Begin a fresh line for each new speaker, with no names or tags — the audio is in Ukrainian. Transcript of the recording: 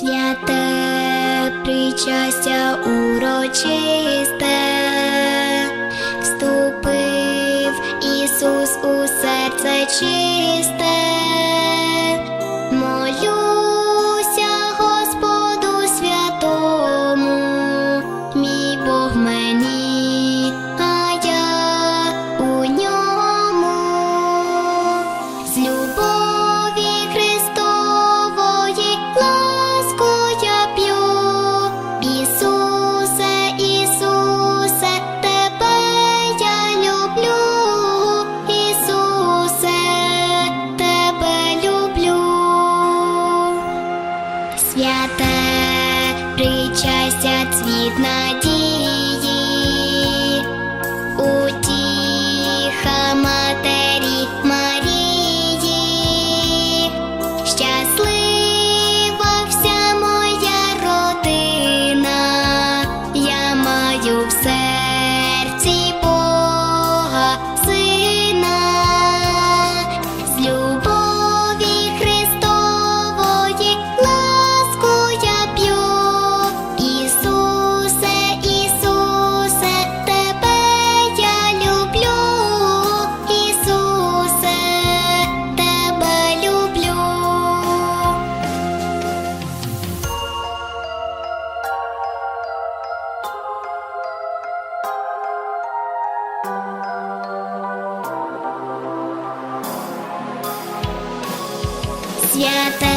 святе, причастя урочисте, вступив Ісус у серце чисте. росте, причастя цвіт надії. Yeah.